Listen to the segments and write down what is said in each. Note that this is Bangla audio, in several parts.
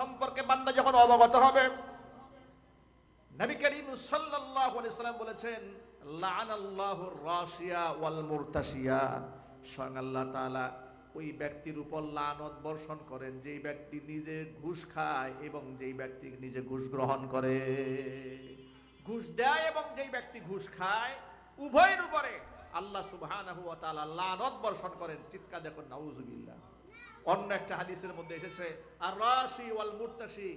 সম্পর্কে বান্দা যখন অবগত হবে, নবী করিম সাল্লাল্লাহু আলাইহি সাল্লাম বলেছেন লাআনাল্লাহু রাশিয়া ওয়াল মুরতাশিয়া। স্বয়ং আল্লাহ তাআলা ওই ব্যক্তির উপর লানত বর্ষণ করেন, যেই ব্যক্তি নিজে ঘুষ খায় এবং যেই ব্যক্তি নিজে ঘুষ গ্রহণ করে। ঘুষ দেয় এবং যেই ব্যক্তি ঘুষ খায়, উভয়ের উপরে আল্লাহ সুবহানাহু ওয়া তাআলা লানত বর্ষণ করেন। চিৎকার দেখুন, নাউজুবিল্লাহ। অন্য একটা হাদিসের মধ্যে এসেছে আর রাশি ওয়াল মুরতাশি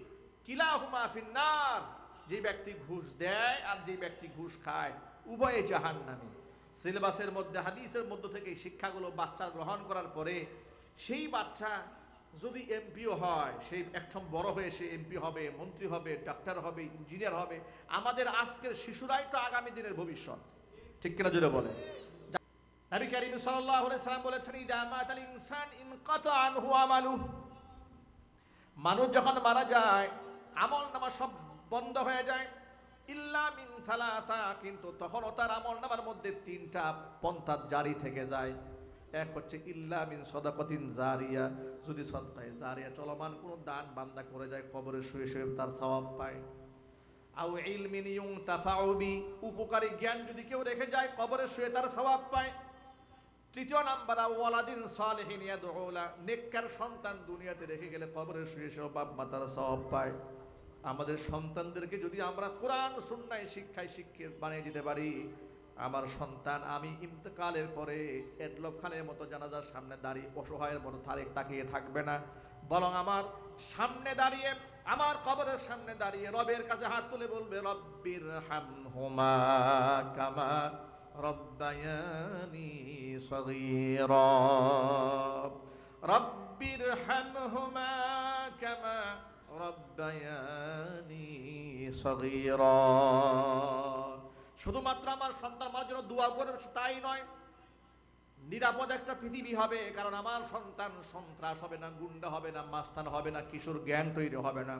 কিলাহুমা ফিন্নার যে ব্যক্তি ঘুষ দেয় আর যে ব্যক্তি ঘুষ খায়, উভয়ে জাহান্নামী। সিলেবাসের মধ্যে, হাদিসের মধ্য থেকে শিক্ষাগুলো বাচ্চা গ্রহণ করার পরে, সেই বাচ্চা যদি এমপিও হয় সেই একদম বড় হয়ে সে এমপি হবে, মন্ত্রী হবে, ডাক্তার হবে, ইঞ্জিনিয়ার হবে, আমাদের আজকের শিশুরাই তো আগামী দিনের ভবিষ্যৎ। ঠিক কিনা জুড়ে বলে নবী করিম সাল্লাল্লাহু আলাইহি সাল্লাম বলেছেন, ইদা মাতাল ইনসান ইনকাতা আনহু আমালু মানুষ যখন মারা যায়, আমল নামা সব বন্ধ হয়ে যায়। ইল্লা মিন সালাসা, কিন্তু তখনও তার আমল নামার মধ্যে তিনটা পন্থা জারি থেকে যায়। এক হচ্ছে, ইল্লা মিন সদাকতিন জারিয়া। যদি সদকায় জারিয়া চলমান কোনো দান বান্দা করে যায়, কবরে শুয়ে শুয়ে তার সওয়াব পায়। আও ইলমিন ইউনতাফাউ বি, উপকারী জ্ঞান যদি কেউ রেখে যায়, কবরে শুয়ে তার স্বভাব পায়। তৃতীয় নাম্বার ওয়ালাদিন সালেহিন ইয়াদউলা, নেককার সন্তান দুনিয়াতে রেখে গেলে কবরে শুয়ে শুয়ে বাপ মাতার সওয়াব পায়। আমাদের সন্তানদেরকে যদি আমরা কোরআন, সুন্নায় শিক্ষায় শিক্ষিত বানিয়ে দিতে পারি, আমার সন্তান আমি ইন্তেকালের পরে এডলফ খানের মতো জানাজার সামনে দাঁড়িয়ে অসহায়ের মতো তারিখ তাকিয়ে থাকবে না। বরং আমার সামনে দাঁড়িয়ে, আমার কবরের সামনে দাঁড়িয়ে রবের কাছে হাত তুলে বলবে রব্বির হামহুমা কামা রব্বায়ানি সগীরা। রব্বির হামহুমা কামা রব্বায়ানি সগীরা। শুধুমাত্র আমার সন্তান আমার জন্য দোয়া করবে তাই নয়, নিরাপদ একটা পৃথিবী হবে, কারণ আমার সন্তান সন্ত্রাস হবে না, গুন্ডা হবে না, মাস্তান হবে না, কিশোর জ্ঞান তৈরি হবে না।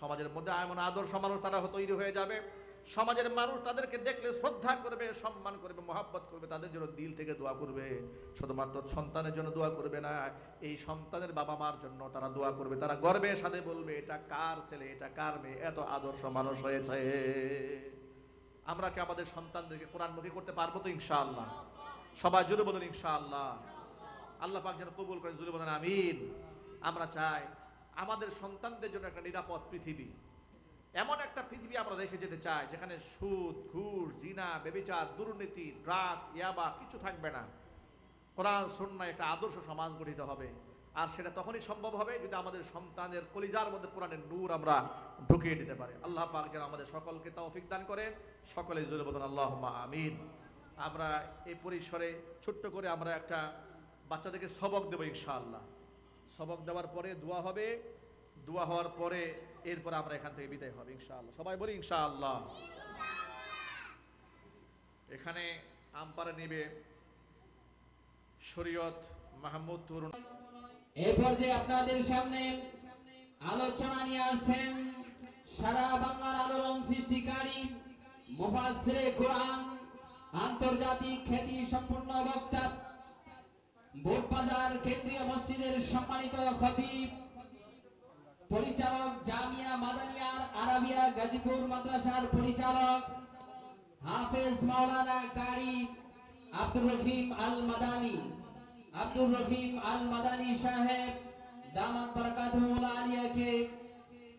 সমাজের মধ্যে এমন আদর্শ মানুষ তারা তৈরি হয়ে যাবে। সমাজের মানুষ তাদেরকে দেখলে শ্রদ্ধা করবে, সম্মান করবে, মহাব্বত করবে, তাদের জন্য দিল থেকে দোয়া করবে। শুধুমাত্র সন্তানের জন্য দোয়া করবে না, এই সন্তানের বাবা মার জন্য তারা দোয়া করবে। তারা গর্বের সাথে বলবে, এটা কার ছেলে, এটা কার মেয়ে? এত আদর্শ মানুষ হয়েছে। আমরা কি আমাদের সন্তানদেরকে কোরআনমুখী করতে পারব তো, ইনশাআল্লাহ? সবাই জুড়ে বলুন, ইনশাআল্লাহ। আল্লাহ পাক যেন কবুল করে জুড়ে বলেন, আমিন। আমরা চাই আমাদের সন্তানদের জন্য একটা নিরাপদ পৃথিবী। এমন একটা পৃথিবী আমরা রেখে যেতে চাই, যেখানে সুদ, ঘুষ, জিনা, বেবিচার, দুর্নীতি ড্রাগস ইয়াবা, কিছু থাকবে না। কোরআন, সুন্নাহ একটা আদর্শ সমাজ গঠিত হবে। আর সেটা তখনই সম্ভব হবে যদি আমাদের সন্তানের কলিজার মধ্যে কোরআনের নূর আমরা ঢুকিয়ে দিতে পারি। আল্লাহ পাক যেন আমাদের সকলকে তৌফিক দান করেন। সকলে জোরে বলুন আল্লাহ আমিন। আমরা এই পরিসরে ছোট্ট করে আমরা একটা বাচ্চাদেরকে সবক দেবো ইনশাআল্লাহ। সবক দেওয়ার পরে দোয়া হবে। দোয়া হওয়ার পরে এরপর আমরা এখান থেকে বিদায় হবে, ইনশাআল্লাহ। সবাই বলি ইনশাআল্লাহ। এখানে আমপারা নিবে শরীয়ত মাহমুদ তরুণ। এই পর্যায়ে আপনাদের সামনে আলোচনা নিয়ে আসছেন, সারা বাংলার আলোড়ন সৃষ্টিকারী মুফাসসিরে কোরআন, আন্তর্জাতিক খ্যাতি সম্পূর্ণ বক্তা বোটবাজার কেন্দ্রীয় মসজিদের সম্মানিত খতিব পরিচালক জামিয়া মাদানিয়ার আরাবিয়া গাজীপুর মাদ্রাসার পরিচালক হাফেজ মাওলানা কারি আব্দুর রহিম আল মাদানী আব্দুর রহিম আল মাদানী সাহেব দামাত বরকাতুল আলিয়াকে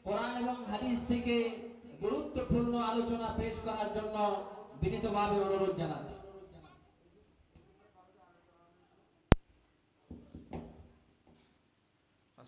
কোরআন এবং হাদিস থেকে গুরুত্বপূর্ণ আলোচনা পেশ করার জন্য বিনীতভাবে অনুরোধ জানাচ্ছি।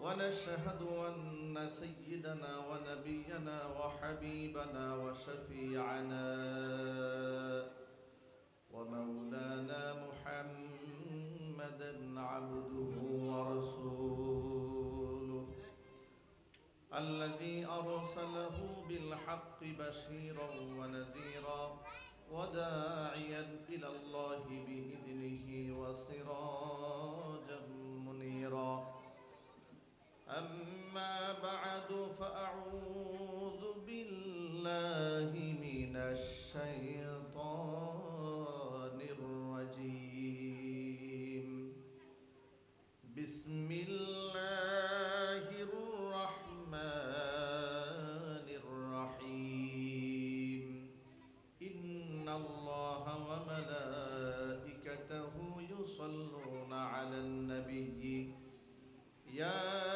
ونشهد أن سيدنا ونبينا وحبيبنا وشفيعنا ومولانا محمدا عبده ورسوله الذي أرسله بالحق بشيرا ونذيرا وداعيا إلى الله بإذنه وسراجا منيرا أما بعد فأعوذ بالله من الشيطان الرجيم. بسم الله الرحمن الرحيم. إن الله وملائكته يصلون على النبي. يا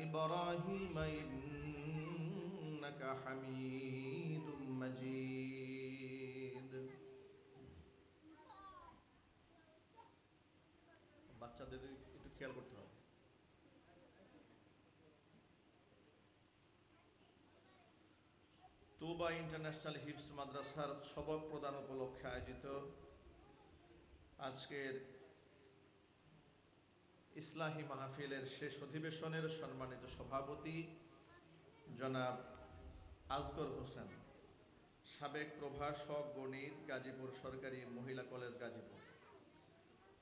إبراهيم إنك حميد مجيد বাচ্চাদের একটু খেয়াল করতে হবে তুবা ইন্টারন্যাশনাল হিফস মাদ্রাসার সবক প্রদান উপলক্ষে আয়োজিত আজকের ইসলাহী মাহফিলের শেষ অধিবেশনের সম্মানিত সভাপতি জনাব আজগর হোসেন, সাবেক প্রভাষক গণিত, গাজীপুর সরকারি মহিলা কলেজ, গাজীপুর।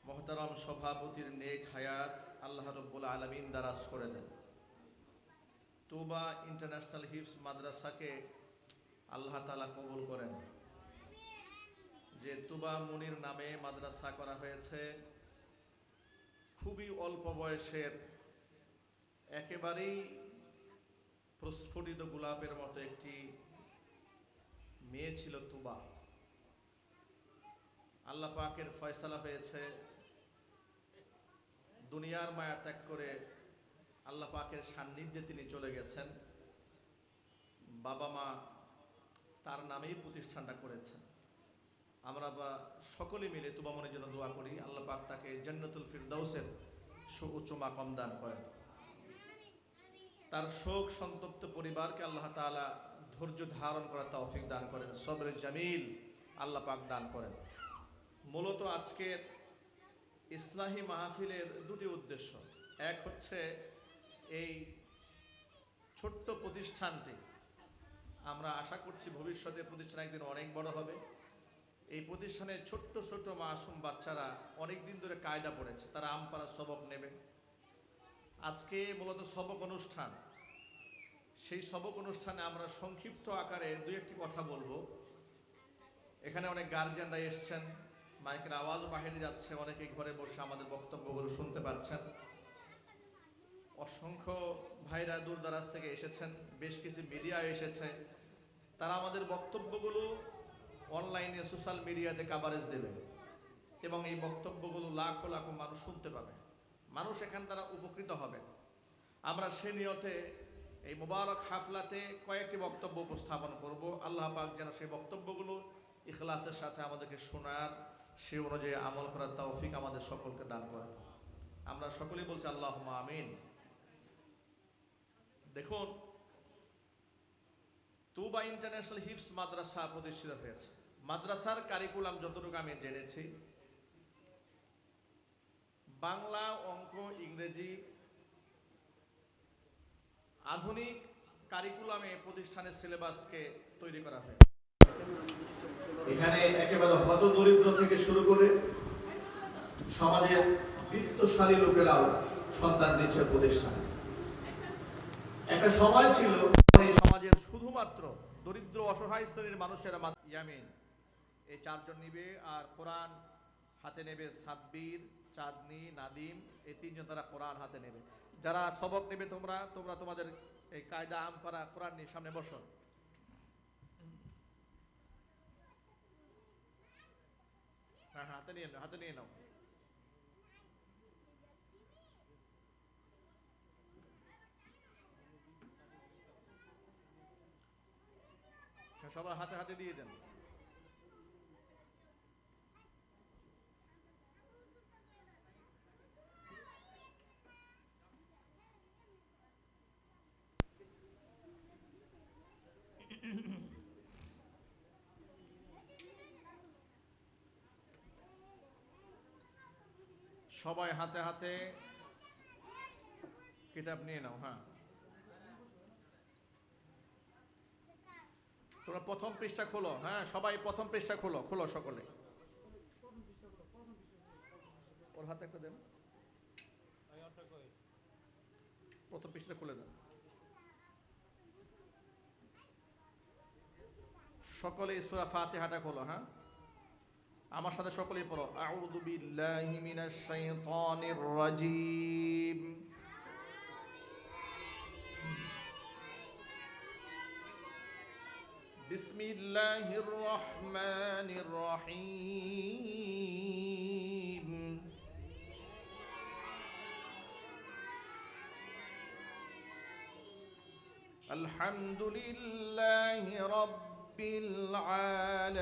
মহতারাম সভাপতির নেক হায়াত আল্লাহ রব্বুল আলমিন দারাজ করে দেন। তুবা ইন্টারন্যাশনাল হিফস মাদ্রাসাকে আল্লাহ তালা কবুল করেন। যে তুবা মুনির নামে মাদ্রাসা করা হয়েছে খুবই অল্প বয়সের, একেবারেই প্রস্ফুটিত গোলাপের মতো একটি মেয়ে ছিল তুবা। আল্লাহ পাকের ফয়সালা হয়েছে, দুনিয়ার মায়া ত্যাগ করে আল্লাহ পাকের সান্নিধ্যে তিনি চলে গেছেন। বাবা মা তার নামেই প্রতিষ্ঠানটা করেছেন। আমরা বা সকলে মিলে তুবামনের জন্য দোয়া করি। আল্লাহ পাক তাকে জান্নাতুল ফিরদাউসের সুউচ্চ মাকম দান করেন। তার শোক সন্তপ্ত পরিবারকে আল্লাহ তাআলা ধৈর্য ধারণ করার তৌফিক দান করেন। সবরে জামিল আল্লাহ পাক দান করেন। মূলত আজকের ইসলাহী মাহফিলের দুটি উদ্দেশ্য। এক হচ্ছে এই ছোট্ট প্রতিষ্ঠানটি। আমরা আশা করছি ভবিষ্যতে প্রতিষ্ঠান একদিন অনেক বড় হবে। এই প্রতিষ্ঠানে ছোট্ট ছোট্ট মাসুম বাচ্চারা অনেক দিন ধরে কায়দা পড়েছে, তারা আমপাড়া সবক নেবে। আজকে মূলত সবক অনুষ্ঠান। সেই সবক অনুষ্ঠানে আমরা সংক্ষিপ্ত আকারে দু একটি কথা বলব। এখানে অনেক গার্জিয়ানরা এসছেন, মাইকের আওয়াজ বাহিরে যাচ্ছে, অনেকে ঘরে বসে আমাদের বক্তব্যগুলো শুনতে পাচ্ছেন। অসংখ্য ভাইরা দূর দারাজ থেকে এসেছেন, বেশ কিছু মিডিয়া এসেছে। তারা আমাদের বক্তব্যগুলো অনলাইনে সোশ্যাল মিডিয়াতে কাভারেজ দেবে এবং এই বক্তব্যগুলো লাখো লাখো মানুষ শুনতে পাবে। মানুষ এখান দ্বারা উপকৃত হবে। আমরা সে নিয়তে এই মোবারক হাফলাতে কয়েকটি বক্তব্য উপস্থাপন করব। আল্লাহ পাক যেন সেই বক্তব্যগুলো ইখলাসের সাথে আমাদেরকে শোনার সে অনুযায়ী আমল করার তৌফিক আমাদের সকলকে দান করেন আমরা সকলেই বলছি আল্লাহ আমিন। দেখুন, তুবা ইন্টারন্যাশনাল হিফস মাদ্রাসা প্রতিষ্ঠিত হয়েছে। মাদ্রাসার কারিকুলাম যতটুকু আমি জেনেছি বাংলা অঙ্ক ইংরেজি আধুনিক কারিকুলামে প্রতিষ্ঠানের সিলেবাসকে তৈরি করা হয় এখানে একেবারে হত দরিদ্র থেকে শুরু করে সমাজের বিত্তশালী লোকেরাও সন্তান দিচ্ছে প্রতিষ্ঠান। একটা সময় ছিল এই সমাজের শুধুমাত্র দরিদ্র অসহায় শ্রেণির মানুষেরা ইয়ামিন। এই চারজন নিবে আর কোরআন হাতে নেবে সাব্বির চাঁদনি নাদিম এই তিনজন তারা কোরআন হাতে নেবে। যারা সবক নেবে তোমরা তোমরা তোমাদের এই কায়দা আম করা কোরআন নিয়ে সামনে বসো। হ্যাঁ হ্যাঁ, হাতে নিয়ে নাও হাতে নিয়ে নাও। হ্যাঁ, সবার হাতে হাতে দিয়ে দেন। সবাই হাতে হাতে কিতাব নিয়ে নাও হ্যাঁ। তোমরা প্রথম পৃষ্ঠা খোলো হ্যাঁ সবাই প্রথম পৃষ্ঠা খোলো খোলো সকলে। ওর হাতে একটা দেন। প্রথম পৃষ্ঠা খুলে দেন। সকলে সূরা ফাতিহাটা খোলো হ্যাঁ। আমার সাথে সকলেই পড়ো। আউযু বিল্লাহি মিনাশ শাইতানির রাজীম। بسم الله الرحمن الرحيم الحمد لله رب العالمين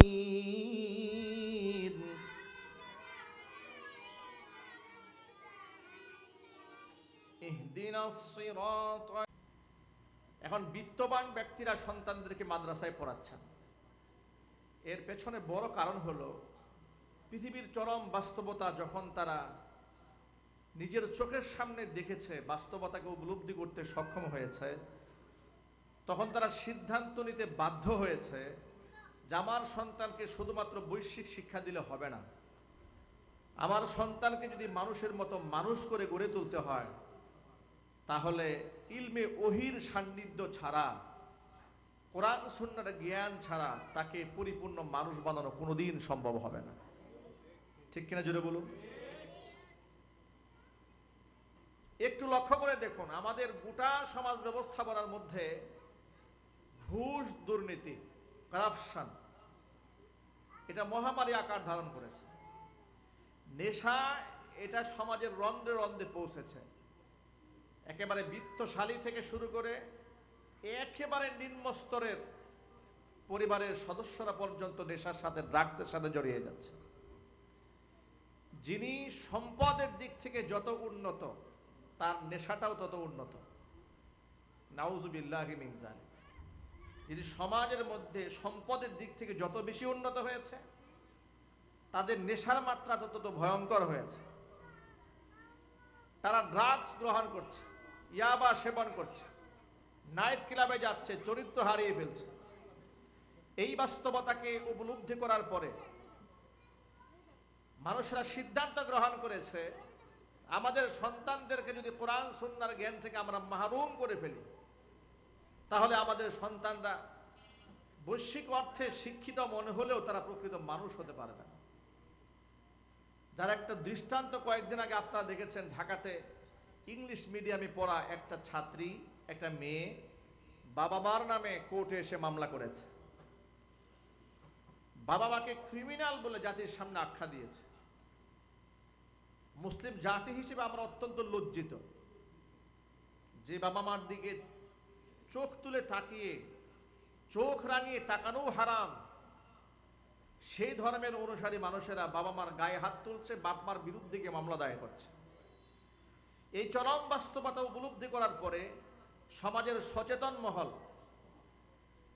এখন বিত্তবান ব্যক্তিরা সন্তানদেরকে মাদ্রাসায় পড়াচ্ছেন। এর পেছনে বড় কারণ হলো, পৃথিবীর চরম বাস্তবতা যখন তারা নিজের চোখের সামনে দেখেছে, বাস্তবতাকে উপলব্ধি করতে সক্ষম হয়েছে, তখন তারা সিদ্ধান্ত নিতে বাধ্য হয়েছে যে আমার সন্তানকে শুধুমাত্র বৈশ্বিক শিক্ষা দিলে হবে না। আমার সন্তানকে যদি মানুষের মতো মানুষ করে গড়ে তুলতে হয় তাহলে ইলমে ওহির সান্নিধ্য ছাড়া, কোরআন সুন্নার জ্ঞান ছাড়া তাকে পরিপূর্ণ মানুষ বানানো কোনোদিন সম্ভব হবে না। ঠিক কিনা জুড়ে বলুন? একটু লক্ষ্য করে দেখুন, আমাদের গোটা সমাজ ব্যবস্থাপনার মধ্যে ঘুষ, দুর্নীতি, করাপশন, এটা মহামারী আকার ধারণ করেছে। নেশা এটা সমাজের রন্ধ্রে রন্ধ্রে পৌঁছেছে। একেবারে বৃত্তশালী থেকে শুরু করে একেবারে নিম্ন স্তরের পরিবারের সদস্যরা পর্যন্ত নেশার সাথে, ড্রাগসের সাথে জড়িয়ে যাচ্ছে। যিনি সম্পদের দিক থেকে যত উন্নত, তার নেশাটাও তত উন্নত। নাউজুবিল্লাহি মিন জালিক যদি সমাজের মধ্যে সম্পদের দিক থেকে যত বেশি উন্নত হয়েছে, তাদের নেশার মাত্রা তত ভয়ঙ্কর হয়েছে। তারা ড্রাগস গ্রহণ করছে। ইয়াবা সেবন করছে। নাইট ক্লাবে যাচ্ছে, চরিত্র হারিয়ে ফেলছে। এই বাস্তবতাকে উপলব্ধি করার পরে মানুষেরা সিদ্ধান্ত গ্রহণ করেছে, আমাদের সন্তানদেরকে যদি কোরআন, সুন্নার জ্ঞান থেকে আমরা মাহরুম করে ফেলি, তাহলে আমাদের সন্তানরা বৈশ্বিক অর্থে শিক্ষিত মনে হলেও তারা প্রকৃত মানুষ হতে পারবে না। যার একটা দৃষ্টান্ত কয়েকদিন আগে আপনারা দেখেছেন, ঢাকাতে ইংলিশ মিডিয়ামে পড়া একটা ছাত্রী, একটা মেয়ে, বাবা মার নামে কোর্টে এসে মামলা করেছে। বাবা মাকে ক্রিমিনাল বলে জাতির সামনে আখ্যা দিয়েছে। মুসলিম জাতি হিসেবে আমরা অত্যন্ত লজ্জিত। যে বাবা মার দিকে চোখ তুলে তাকিয়ে, চোখ রাঙিয়ে তাকানো হারাম। সেই ধর্মের অনুসারী মানুষেরা বাবা মার গায়ে হাত তুলছে, বাপ মার বিরুদ্ধে গিয়ে মামলা দায়ের করছে। এই চরম বাস্তবতা উপলব্ধি করার পরে সমাজের সচেতন মহল,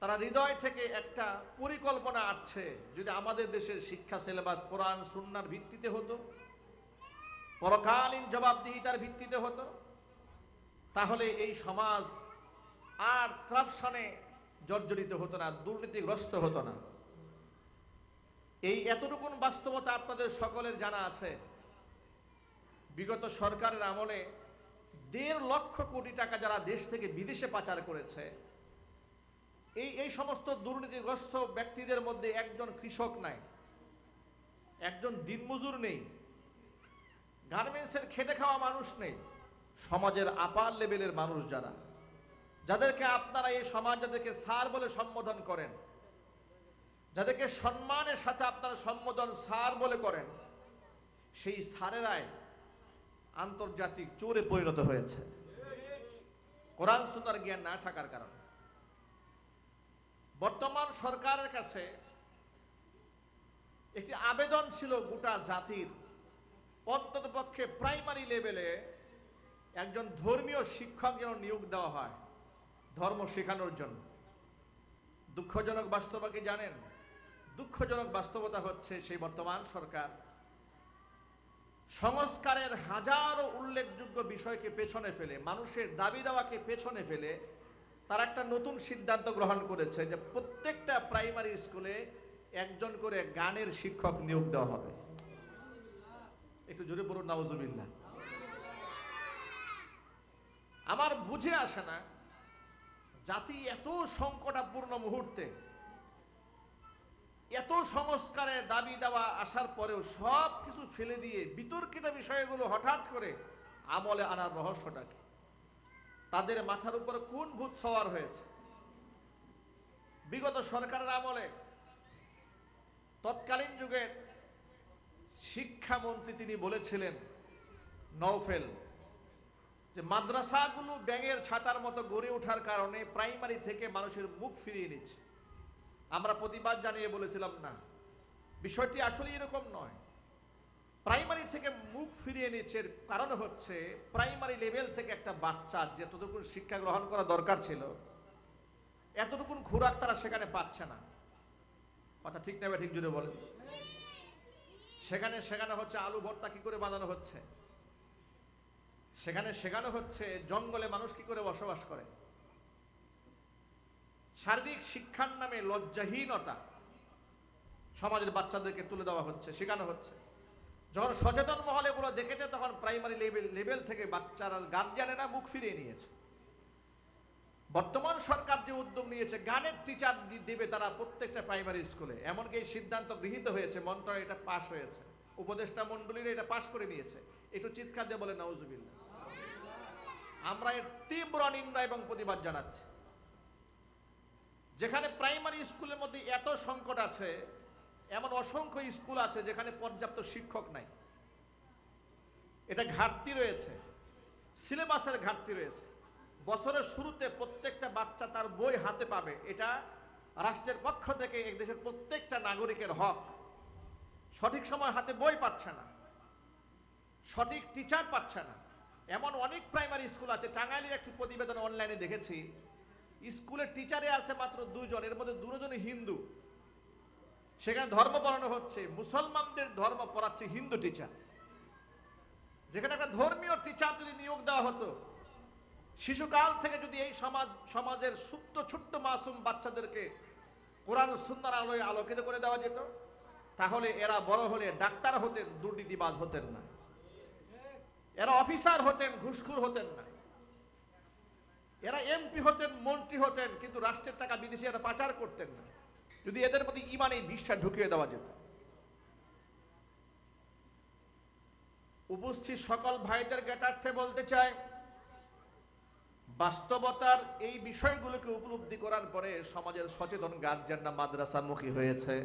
তারা হৃদয় থেকে একটা পরিকল্পনা আসছে যদি আমাদের দেশের শিক্ষা সিলেবাস কোরআন, সুন্নার ভিত্তিতে হতো, পরকালীন জবাবদিহিতার ভিত্তিতে হতো, তাহলে এই সমাজ আর করাপশনে জর্জরিত হতো না, দুর্নীতিগ্রস্ত হতো না। এই এতটুকুন বাস্তবতা আপনাদের সকলের জানা আছে। বিগত সরকারের আমলে দেড় লক্ষ কোটি টাকা যারা দেশ থেকে বিদেশে পাচার করেছে, এই এই সমস্ত দুর্নীতিগ্রস্ত ব্যক্তিদের মধ্যে একজন কৃষক নাই, একজন দিনমজুর নেই, গার্মেন্টসের খেটে খাওয়া মানুষ নেই, সমাজের আপার লেভেলের মানুষ যারা, যাদেরকে আপনারা এই সমাজ যাদেরকে স্যার বলে সম্বোধন করেন, যাদেরকে সম্মানের সাথে আপনারা সম্বোধন স্যার বলে করেন, সেই স্যারেরাই আন্তর্জাতিক চোরে পরিণত হয়েছে। কোরআন সুন্দর জ্ঞান না থাকার কারণে। বর্তমান সরকারের কাছে একটি আবেদন ছিল গোটা জাতির, অন্তত পক্ষে প্রাইমারি লেভেলে একজন ধর্মীয় শিক্ষক যেন নিয়োগ দেওয়া হয়, ধর্ম শেখানোর জন্য। দুঃখজনক বাস্তবতা কি জানেন, দুঃখজনক বাস্তবতা হচ্ছে সেই বর্তমান সরকার সংস্কারের হাজারো উল্লেখযোগ্য বিষয়কে পেছনে ফেলে, মানুষের দাবি দাওয়াকে পেছনে ফেলে তারা একটা নতুন সিদ্ধান্ত গ্রহণ করেছে যে প্রত্যেকটা প্রাইমারি স্কুলে একজন করে গানের শিক্ষক নিয়োগ দেওয়া হবে। একটু জোরে বলুন নওয়াজুবিল্লাহ আমার বুঝে আসে না জাতি এত সংকটাপূর্ণ মুহূর্তে এত সংস্কারের দাবি দেওয়া আসার পরেও সব কিছু ফেলে দিয়ে বিতর্কিত বিষয়গুলো হঠাৎ করে আমলে আনার রহস্যটা কি? তাদের মাথার উপর কোন ভূত সওয়ার হয়েছে? বিগত সরকারের আমলে তৎকালীন যুগের শিক্ষামন্ত্রী তিনি বলেছিলেন নওফেল, যে মাদ্রাসাগুলো ব্যাঙের ছাতার মতো গড়ে ওঠার কারণে প্রাইমারি থেকে মানুষের মুখ ফিরিয়ে নিচ্ছে। আমরা প্রতিবাদ জানিয়ে বলেছিলাম, না, বিষয়টি আসলে এরকম নয়। প্রাইমারি থেকে মুখ ফিরিয়ে নিচ্ছে কারণ হচ্ছে, প্রাইমারি লেভেল থেকে একটা বাচ্চা যতটুকু শিক্ষা গ্রহণ করা দরকার ছিল, এতটুকুন খোরাক তারা সেখানে পাচ্ছে না। কথা ঠিক নেবে ঠিক জুড়ে বলেন। সেখানে শেখানো হচ্ছে আলু ভর্তা কি করে বানানো হচ্ছে? সেখানে শেখানো হচ্ছে জঙ্গলে মানুষ কি করে বসবাস করে? শারীরিক শিক্ষার নামে লজ্জাহীনতা সমাজের বাচ্চাদেরকে তুলে দেওয়া হচ্ছে, শেখানো হচ্ছে। যখন সচেতন মহলে এগুলো দেখেছে, তখন প্রাইমারি লেভেল লেভেল থেকে বাচ্চারা গার্জিয়ানেরা মুখ ফিরিয়ে নিয়েছে। বর্তমান সরকার যে উদ্যোগ নিয়েছে, গানের টিচার দেবে তারা প্রত্যেকটা প্রাইমারি স্কুলে এমনকি এই সিদ্ধান্ত গৃহীত হয়েছে, মন্ত্রণালয় এটা পাশ হয়েছে। উপদেষ্টা মন্ডলীরা এটা পাশ করে নিয়েছে। একটু চিৎকার দিয়ে বলে, নাউজুবিল্লাহ। আমরা এর তীব্র নিন্দা এবং প্রতিবাদ জানাচ্ছি। যেখানে প্রাইমারি স্কুলের মধ্যে এত সংকট আছে, এমন অসংখ্য স্কুল আছে যেখানে পর্যাপ্ত শিক্ষক নাই। এটা ঘাটতি রয়েছে, সিলেবাসের ঘাটতি রয়েছে। বছরের শুরুতে প্রত্যেকটা বাচ্চা তার বই হাতে পাবে, এটা রাষ্ট্রের পক্ষ থেকে এক দেশের প্রত্যেকটা নাগরিকের হক। সঠিক সময় হাতে বই পাচ্ছে না, সঠিক টিচার পাচ্ছে না। এমন অনেক প্রাইমারি স্কুল আছে, টাঙ্গাইলের একটি প্রতিবেদন অনলাইনে দেখেছি। স্কুলের টিচারে আছে মাত্র দুজন এর মধ্যে দুজনই হিন্দু। সেখানে ধর্ম পড়ানো হচ্ছে, মুসলমানদের ধর্ম পড়াচ্ছে হিন্দু টিচার যেখানে একটা ধর্মীয় টিচার যদি নিয়োগ দেওয়া হতো, শিশুকাল থেকে যদি এই সমাজ, সমাজের সুপ্ত, ছোট্ট মাসুম বাচ্চাদেরকে কোরআন সুন্দর আলোয় আলোকিত করে দেওয়া যেত, তাহলে এরা বড় হলে ডাক্তার হতেন, দুর্নীতিবাজ হতেন না। এরা অফিসার হতেন, ঘুষখুর হতেন না। এরা এমপি হতেন, মন্ত্রী হতেন, কিন্তু রাষ্ট্রের টাকা বিদেশে এরা পাচার করতেন না। যদি এদের প্রতি ইমানে বিশ্বাস ঢুকিয়ে দেওয়া যেত। উপস্থিত সকল ভাইদের জ্ঞাতার্থে বলতে চাই, বাস্তবতার এই বিষয়গুলোকে উপলব্ধি করার পরে সমাজের সচেতন গার্জিয়ানরা মাদ্রাসামুখী হয়েছে।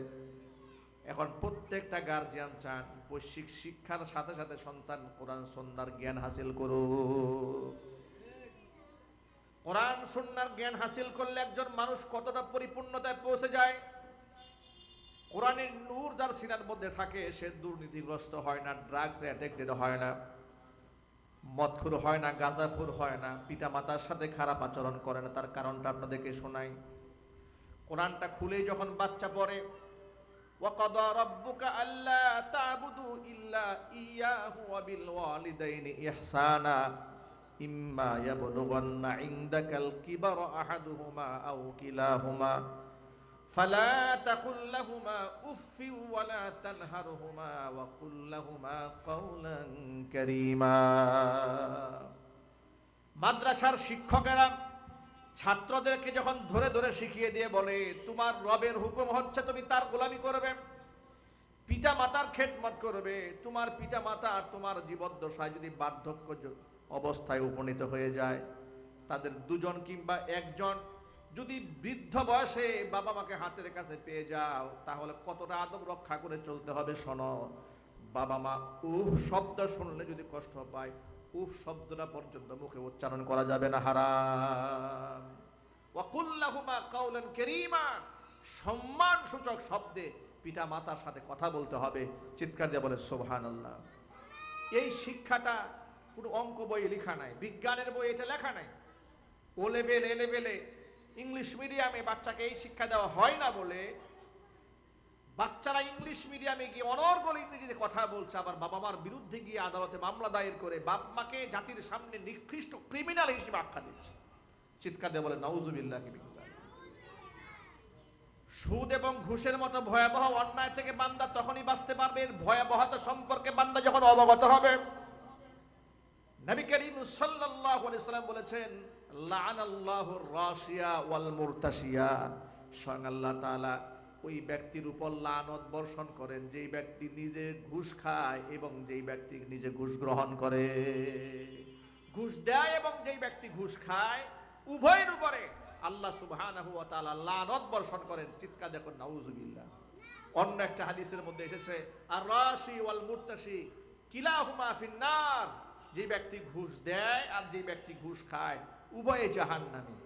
এখন প্রত্যেকটা গার্জিয়ান চান, বৈশ্বিক শিক্ষার সাথে সাথে সন্তান, কোরআন সন্ন্যার জ্ঞান হাসিল করুক। কোরআন সন্ন্যার জ্ঞান হাসিল করলে একজন মানুষ কতটা পরিপূর্ণতায় পৌঁছে যায় কোরআনের নূর যার সিনার মধ্যে থাকে সে দুর্নীতিগ্রস্ত হয় না ড্রাগস অ্যাডিক্টেড হয় না মদখুর হয় না গাঁজাখুর হয় না পিতা মাতার সাথে খারাপ আচরণ করে না তার কারণটা আপনাদেরকে শোনাই কোরআনটা খুলে যখন বাচ্চা পড়ে وقضى ربك ألا تعبدوا إلا إياه وبالوالدين إحسانا إما يبلغن عندك الكبر أحدهما أو كلاهما فلا تقل لهما أف ولا تنهرهما وقل لهما قولا كريما মাদ্রাসার শিক্ষকেরা ছাত্রদেরকে যখন ধরে ধরে শিখিয়ে দিয়ে বলে তোমার রবের হুকুম হচ্ছে তুমি তার গোলামি করবে পিতা মাতার খেদমত করবে তোমার পিতা মাতা আর তোমার জীবদ্দশায় যদি বার্ধক্য জ- অবস্থায় উপনীত হয়ে যায়। তাদের দুজন কিংবা একজন যদি বৃদ্ধ বয়সে বাবা মাকে হাতের কাছে পেয়ে যাও, তাহলে কতটা আদব রক্ষা করে চলতে হবে শোনো। বাবা মা উফ শব্দ শুনলে যদি কষ্ট পায়, উফ শব্দটা পর্যন্ত মুখে উচ্চারণ করা যাবে না, হারাম। ওয়াকুল্লাহুমা কাউলান কারীমা। সম্মান সূচক শব্দে পিতা মাতার সাথে কথা বলতে হবে। চিৎকার দিয়ে বলে, সুবহানাল্লাহ। এই শিক্ষাটা কোনো অঙ্ক বইয়ে লেখা নাই, বিজ্ঞানের বই এটা লেখা নাই। ও লেভেল এ লেভেলে ইংলিশ মিডিয়ামে বাচ্চাকে এই শিক্ষা দেওয়া হয় না বলে বাচ্চারা ইংলিশ মিডিয়ামে গিয়ে অনর্গল ইংরেজিতে কথা বলছে, আবার বাবা মার বিরুদ্ধে গিয়ে আদালতে মামলা দায়ের করে বাপ মাকে জাতির সামনে নিকৃষ্ট ক্রিমিনাল হিসেবে আখ্যা দিচ্ছে। চিৎকার দিয়ে বলে, নাউজুবিল্লাহ সুদ এবং ঘুষের মতো ভয়াবহ অন্যায় থেকে বান্দা তখনই বাঁচতে পারবে ভয়াবহতা সম্পর্কে বান্দা যখন অবগত হবে নবী করিম সাল্লাল্লাহু আলাইহি সাল্লাম বলেছেন লাআনাল্লাহু রাশিয়া ওয়াল মুরতাশিয়া। স্বয়ং আল্লাহ তাআলা ওই ব্যক্তির উপর লানত বর্ষণ করেন, যেই ব্যক্তি নিজে ঘুষ খায় এবং যেই ব্যক্তি নিজে ঘুষ গ্রহণ করে। ঘুষ দেয় এবং যেই ব্যক্তি ঘুষ খায়, উভয়ের উপরে আল্লাহ সুবহানাহু ওয়া তাআলা লানত বর্ষণ করেন। চিৎকার দেখুন, নাউজুবিল্লাহ। অন্য একটা হাদিসের মধ্যে এসেছে আর রাশি ওয়াল মুরতাশি কিলাহুমা ফিন্নার। যে ব্যক্তি ঘুষ দেয় আর যে ব্যক্তি ঘুষ খায়, উভয়ে জাহান নামে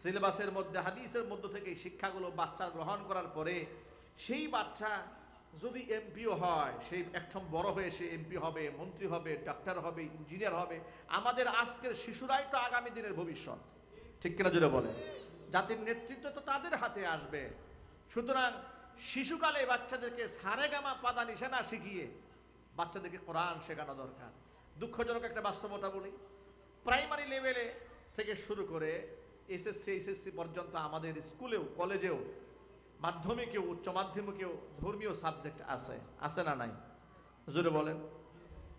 সিলেবাসের মধ্যে, হাদিসের মধ্য থেকে শিক্ষাগুলো বাচ্চা গ্রহণ করার পরে, সেই বাচ্চা যদি এমপিও হয় সেই একসময় বড় হয়ে সে এমপি হবে, মন্ত্রী হবে, ডাক্তার হবে, ইঞ্জিনিয়ার হবে, আমাদের আজকের শিশুরাই তো আগামী দিনের ভবিষ্যৎ। ঠিক কিনা জুড়ে বলে জাতির নেতৃত্ব তো তাদের হাতে আসবে। সুতরাং শিশুকালে বাচ্চাদেরকে সারেগামা পাদা নিশানা শিখিয়ে বাচ্চাদেরকে কোরআন শেখানো দরকার। দুঃখজনক একটা বাস্তবতা বলি। প্রাইমারি লেভেলে থেকে শুরু করে এসএসসি এসএসসি পর্যন্ত আমাদের স্কুলেও, কলেজেও, মাধ্যমিকেও, উচ্চ মাধ্যমিকেও ধর্মীয় সাবজেক্ট আছে। আছে না নাই? জোরে বলেন।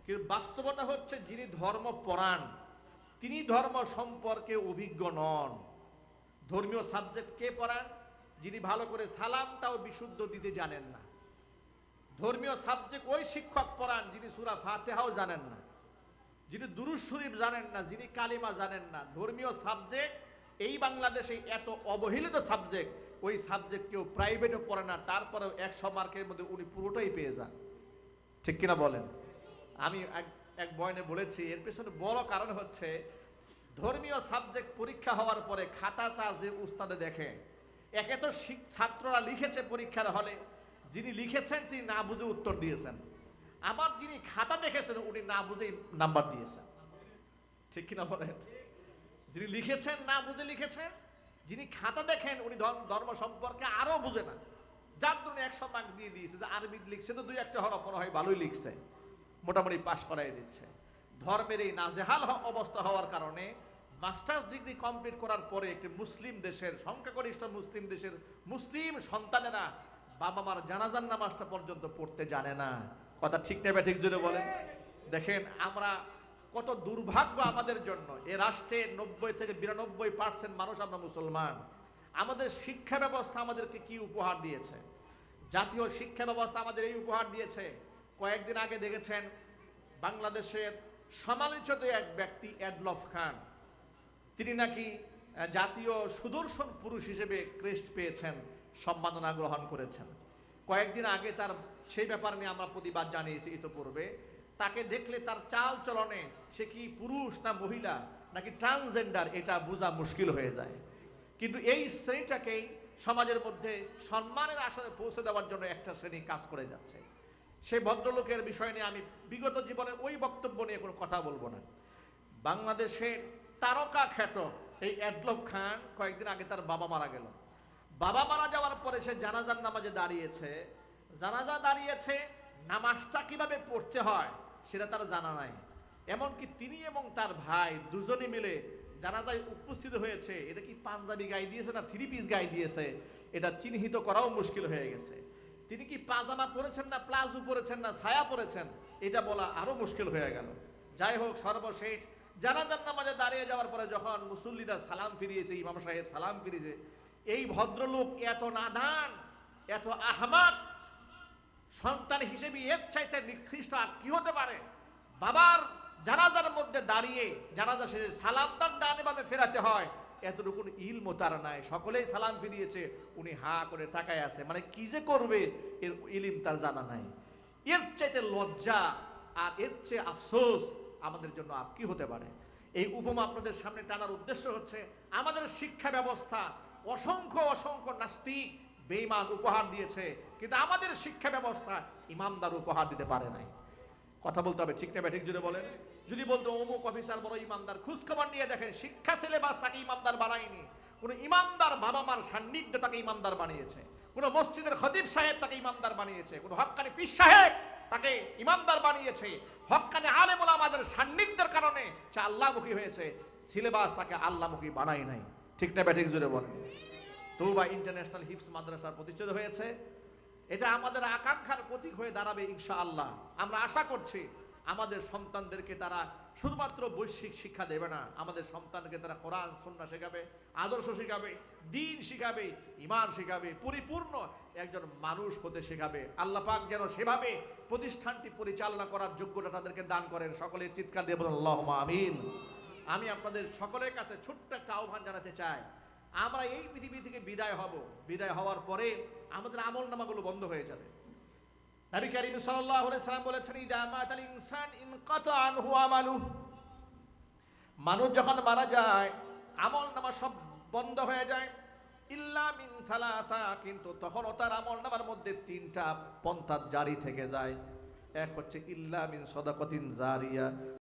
কিন্তু বাস্তবতা হচ্ছে যিনি ধর্ম পড়ান তিনি ধর্ম সম্পর্কে অভিজ্ঞ নন। ধর্মীয় সাবজেক্ট কে পড়ান যিনি ভালো করে সালামটাও বিশুদ্ধ দিতে জানেন না। ধর্মীয় সাবজেক্ট ওই শিক্ষক পড়ান যিনি সুরা ফাতেহাও জানেন না। যিনি দুরুজ শরীফ জানেন না, যিনি কালিমা জানেন না, ধর্মীয় সাবজেক্ট এই বাংলাদেশে এত অবহেলিত সাবজেক্ট ওই সাবজেক্ট কেউ প্রাইভেটে পড়ে না, তারপরেও একশো মার্কের মধ্যে উনি পুরোটাই পেয়ে যান। ঠিক কিনা বলেন? আমি এক এক বয়নে বলেছি, এর পেছনে বড় কারণ হচ্ছে, ধর্মীয় সাবজেক্ট পরীক্ষা হওয়ার পরে খাতাটা যে উস্তাদে দেখে, একে তো ছাত্ররা লিখেছে পরীক্ষার হলে, যিনি লিখেছেন তিনি না বুঝে উত্তর দিয়েছেন। আবার যিনি খাতা দেখেছেন, উনি না বুঝেই নাম্বার দিয়েছেন। ঠিক কিনা বলেন? যিনি লিখেছেন, না বুঝে লিখেছেন, যিনি খাতা দেখেন, উনি ধর্ম সম্পর্কে আরও বুঝে না। যার জন্য একশো মার্ক দিয়ে দিয়েছে যে, আরবি লিখছে তো, দুই একটা হরফ মনে হয় ভালোই লিখছে। মোটামুটি পাশ করাই দিচ্ছে। ধর্মের এই নাজেহাল অবস্থা হওয়ার কারণে মাস্টার্স ডিগ্রি কমপ্লিট করার পরে একটি মুসলিম দেশের, সংখ্যাগরিষ্ঠ মুসলিম দেশের মুসলিম সন্তানেরা বাবা মার জানাজান নামাজটা পর্যন্ত পড়তে জানে না। কথা ঠিক নেবে ঠিক জুড়ে বলেন। দেখেন, আমরা কত দুর্ভাগ্য আমাদের জন্য। এ রাষ্ট্রে নব্বই থেকে বিরানব্বই পার্সেন্ট মানুষ আমরা মুসলমান। আমাদের শিক্ষা ব্যবস্থা আমাদেরকে কি উপহার দিয়েছে? জাতীয় শিক্ষা ব্যবস্থা আমাদের এই উপহার দিয়েছে। কয়েকদিন আগে দেখেছেন, বাংলাদেশের সমালোচিত এক ব্যক্তি অ্যাডলফ খান। তিনি নাকি জাতীয় সুদর্শন পুরুষ হিসেবে ক্রেস্ট পেয়েছেন, সম্মাননা গ্রহণ করেছেন। কয়েকদিন আগে তার সেই ব্যাপার নিয়ে আমরা প্রতিবাদ জানিয়েছি ইতোপূর্বে। তাকে দেখলে তার চাল চলনে, সে কি পুরুষ না মহিলা, নাকি ট্রান্সজেন্ডার এটা বোঝা মুশকিল হয়ে যায়। কিন্তু এই শ্রেণীটাকেই সমাজের মধ্যে সম্মানের আসনে পৌঁছে দেওয়ার জন্য একটা শ্রেণি কাজ করে যাচ্ছে। সেই ভদ্রলোকের বিষয় নিয়ে আমি বিগত জীবনে ওই বক্তব্য নিয়ে কোনো কথা বলব না। বাংলাদেশের তারকা খ্যাত এই অ্যাডলফ খান কয়েকদিন আগে তার বাবা মারা গেল। বাবা মারা যাওয়ার পরে সে জানাজার নামাজে দাঁড়িয়েছে। জানাজা দাঁড়িয়েছে, নামাজটা কীভাবে পড়তে হয় সেটা তার জানা নাই। এমনকি তিনি এবং তার ভাই দুজনে মিলে জানাজায় উপস্থিত হয়েছে। এটা কি পাঞ্জাবি গায়ে দিয়েছে না থ্রি পিস গায়ে দিয়েছে? এটা চিহ্নিত করাও মুশকিল হয়ে গেছে। তিনি কি পাজামা পরেছেন না প্লাজো পরেছেন না ছায়া পরেছেন? এটা বলা আরও মুশকিল হয়ে গেল। যাই হোক, সর্বশেষ জানাজার নামাজে দাঁড়িয়ে যাওয়ার পরে যখন মুসল্লিরা সালাম ফিরিয়েছে, ইমাম সাহেব সালাম ফিরিয়েছে এই ভদ্রলোক এত নাদান, এত আহমাদ সন্তান হিসেবে এর চাইতে নিকৃষ্ট আর কি হতে পারে? বাবার জানাজার মধ্যে দাঁড়িয়ে জানাজা শেষে সালামদার ডানে বামে ফেরাতে হয়। এতটুকু ইলমো তার নাই, সকলেই সালাম ফিরিয়েছে, উনি হা করে তাকায় আছে। মানে কি যে করবে এর ইলিম তার জানা নাই। এর চাইতে লজ্জা আর এর চেয়ে আফসোস আমাদের জন্য আর কি হতে পারে? এই উপমা আপনাদের সামনে টানার উদ্দেশ্য হচ্ছে, আমাদের শিক্ষা ব্যবস্থা অসংখ্য অসংখ্য নাস্তিক বেঈমান উপহার দিয়েছে, কিন্তু আমাদের শিক্ষা ব্যবস্থা ইমানদার উপহার দিতে পারে নাই। কথা বলতে হবে, ঠিক না ঠিক জুড়ে বলেন? যদি বলতো অমুক অফিসার বড় ইমানদার খোঁজখবর নিয়ে দেখেন, শিক্ষা সিলেবাস তাকে ইমানদার বানায়নি। কোন ইমানদার বাবা মার সান্নিধ্য তাকে ইমানদার বানিয়েছে। কোন মসজিদের খতিব সাহেব তাকে ইমানদার বানিয়েছে। কোন হক্কানি পীর সাহেব তাকে ইমানদার বানিয়েছে। হক্কানি আলেমুল আমাদের সান্নিধ্যের কারণে সে আল্লাহমুখী হয়েছে। সিলেবাস তাকে আল্লাহমুখী বানায় নাই। ঠিক না ব্যাঠিক জুড়ে বলেন তৌবা ইন্টারন্যাশনাল হিফস মাদ্রাসার প্রতিষ্ঠিত হয়েছে। এটা আমাদের আকাঙ্ক্ষার প্রতীক হয়ে দাঁড়াবে ইনশাআল্লাহ। আমরা আশা করছি আমাদের সন্তানদেরকে তারা শুধুমাত্র বৈশ্বিক শিক্ষা দেবে না, আমাদের সন্তানকে তারা কোরআন সন্না শেখাবে, আদর্শ শেখাবে, দিন শেখাবে ইমান শেখাবে, পরিপূর্ণ একজন মানুষ হতে শেখাবে। আল্লাহ পাক যেন সেভাবে প্রতিষ্ঠানটি পরিচালনা করার যোগ্যতা তাদেরকে দান করেন। সকলে চিৎকার দিয়ে বলেন আল্লাহ আমিন। আমি আপনাদের সকলের কাছে ছোট্ট একটা আহ্বান জানাতে চাই। আমরা এই পৃথিবী থেকে বিদায় হব। বিদায় হওয়ার পরে আমাদের আমল নামাগুলো বন্ধ হয়ে যাবে। নবী করিম সাল্লাল্লাহু সাল্লাম বলেছেন ইনসান ইনকাতা আনহু আমালু। মানুষ যখন মারা যায়, আমল নামা সব বন্ধ হয়ে যায়। ইল্লা মিন সালাসা, কিন্তু তখনও তার আমল নামার মধ্যে তিনটা পন্থা জারি থেকে যায়। এক হচ্ছে, ইল্লা মিন সদাকতিন জারিয়া।